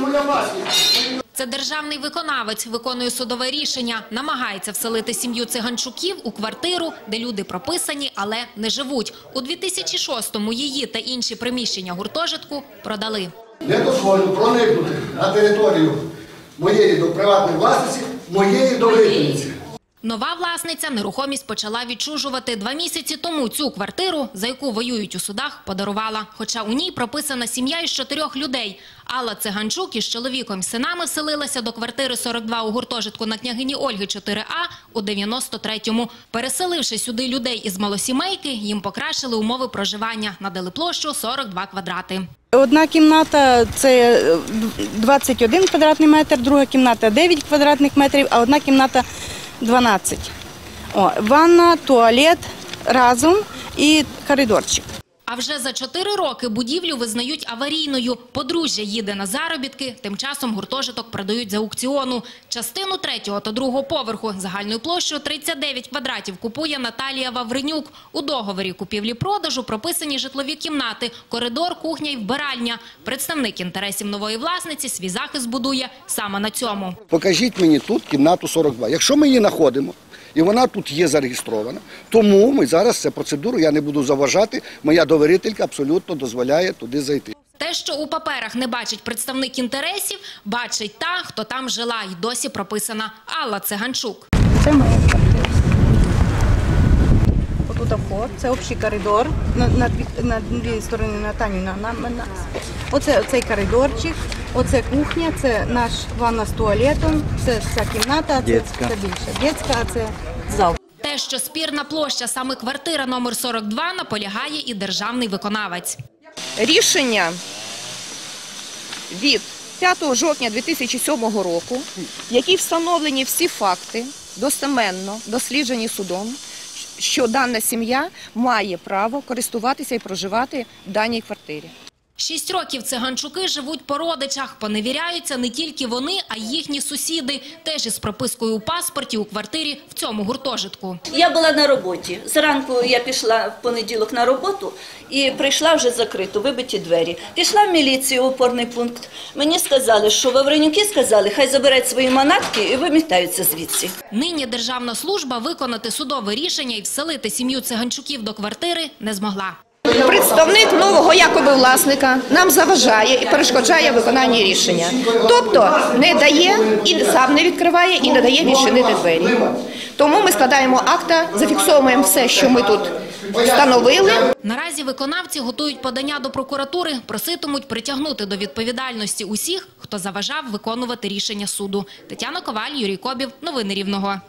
моя власність. Це державний виконавець виконує судове рішення, намагається вселити сім'ю циганчуків у квартиру, де люди прописані, але не живуть. У 2006-му її та інші приміщення гуртожитку продали. Не дозволю проникнути на територію моєї до приватної власності, моєї довірительниці. Нова власниця нерухомість почала відчужувати. Два місяці тому цю квартиру, за яку воюють у судах, подарувала. Хоча у ній прописана сім'я із чотирьох людей. Алла Циганчук із чоловіком синами вселилася до квартири 42 у гуртожитку на княгині Ольги 4А у 93-му. Переселивши сюди людей із малосімейки, їм покращили умови проживання. Надали площу 42 квадрати. Одна кімната це е, 21 квадратний метр, друга кімната 9 квадратних метрів, а одна кімната 12. О, ванна, туалет разом і коридорчик. А вже за чотири роки будівлю визнають аварійною. Подружжя їде на заробітки, тим часом гуртожиток продають за аукціону. Частину третього та другого поверху загальною площею 39 квадратів купує Наталія Вавренюк. У договорі купівлі-продажу прописані житлові кімнати, коридор, кухня і вбиральня. Представник інтересів нової власниці свій захист будує саме на цьому. Покажіть мені тут кімнату 42. Якщо ми її знаходимо, і вона тут є зареєстрована, тому ми зараз цю процедуру, я не буду заважати, моя довірителька абсолютно дозволяє туди зайти. Те, що у паперах не бачить представник інтересів, бачить та, хто там жила і досі прописана Алла Циганчук. Це моя квартира. Отут вход, це общий коридор на, на, на дві сторони на Таню на, на, на нас. Оце цей коридорчик, оце кухня, це наш ванна з туалетом, це ця кімната, це, це більше. Дітська, а це зал. Те, що спірна площа саме квартира номер 42, наполягає і державний виконавець. рішення від 5 жовтня 2007 року, в якій встановлені всі факти, достеменно досліджені судом, що дана сім'я має право користуватися і проживати в даній квартирі. Шість років циганчуки живуть по родичах. Поневіряються не тільки вони, а й їхні сусіди. Теж із пропискою у паспорті у квартирі в цьому гуртожитку. Я була на роботі. Зранку я пішла в понеділок на роботу і прийшла вже закрито, вибиті двері. Пішла в міліцію, опорний пункт. Мені сказали, що Вавренюки сказали, хай заберуть свої манатки і вимітаються звідси. Нині державна служба виконати судове рішення і вселити сім'ю циганчуків до квартири не змогла. Представник нового якоби власника нам заважає і перешкоджає виконанні рішення. Тобто не дає і сам не відкриває і не дає відчинити двері. Тому ми складаємо акта, зафіксовуємо все, що ми тут встановили. Наразі виконавці готують подання до прокуратури, проситимуть притягнути до відповідальності усіх, хто заважав виконувати рішення суду. Тетяна Коваль, Юрій Кобів. Новини Рівного.